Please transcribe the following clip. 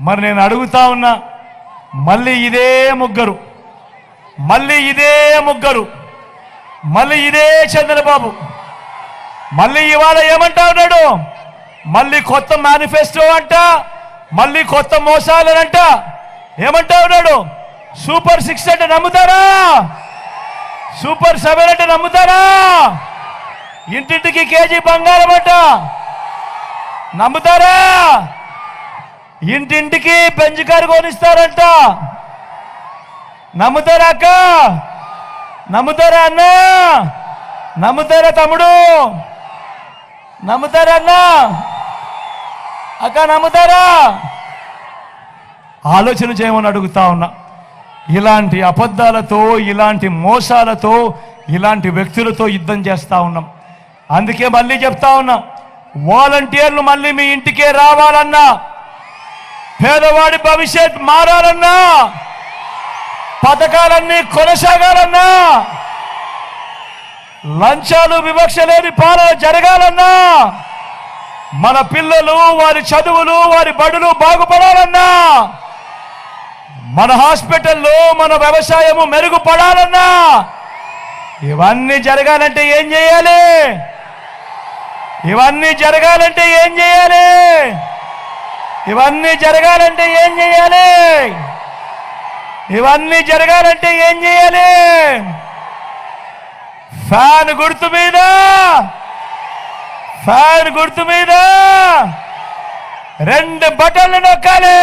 మరి నేను అడుగుతా ఉన్నా మళ్ళీ ఇదే ముగ్గురు మళ్ళీ ఇదే ముగ్గురు మళ్ళీ ఇదే చంద్రబాబు మళ్ళీ ఇవాళ ఏమంటా ఉన్నాడు? మళ్ళీ కొత్త మేనిఫెస్టో అంట మళ్ళీ కొత్త మోసాలనంట. ఏమంటా ఉన్నాడు? సూపర్ సిక్స్ అంటే నమ్ముతారా? సూపర్ సెవెన్ అంటే నమ్ముతారా? ఇంటింటికి కేజీ బంగారం అంట. నమ్ముతారా? ఇంటింటికి బెంచ్ కారు కొనిస్తారంట. నమ్ముతారా అక్క? నమ్ముతారా అన్న? నమ్ముతారా తమ్ముడు? నమ్ముతారా అన్న? అక్క నమ్ముతారా? ఆలోచన చేయమని అడుగుతా ఉన్నా. ఇలాంటి అబద్ధాలతో ఇలాంటి మోసాలతో ఇలాంటి వ్యక్తులతో యుద్ధం చేస్తూ ఉన్నాం. అందుకే మళ్ళీ చెప్తా ఉన్నాం వాలంటీర్లు మళ్ళీ మీ ఇంటికే రావాలన్నా పేదవాడి భవిష్యత్ మారాలన్నా పథకాలన్నీ కొనసాగాలన్నా లంచాలు వివక్ష లేని పాలన జరగాలన్నా మన పిల్లలు వారి చదువులు వారి బడులు బాగుపడాలన్నా మన హాస్పిటల్లో మన వ్యవసాయము మెరుగుపడాలన్నా ఇవన్నీ జరగాలంటే ఏం చేయాలి? ఇవన్నీ జరగాలంటే ఏం చేయాలి? ఇవన్నీ జరగాలంటే ఏం చేయాలి? ఇవన్నీ జరగాలంటే ఏం చేయాలి? ఫ్యాన్ గుర్తు మీద ఫ్యాన్ గుర్తు మీద రెండు బటన్లు నొక్కాలి.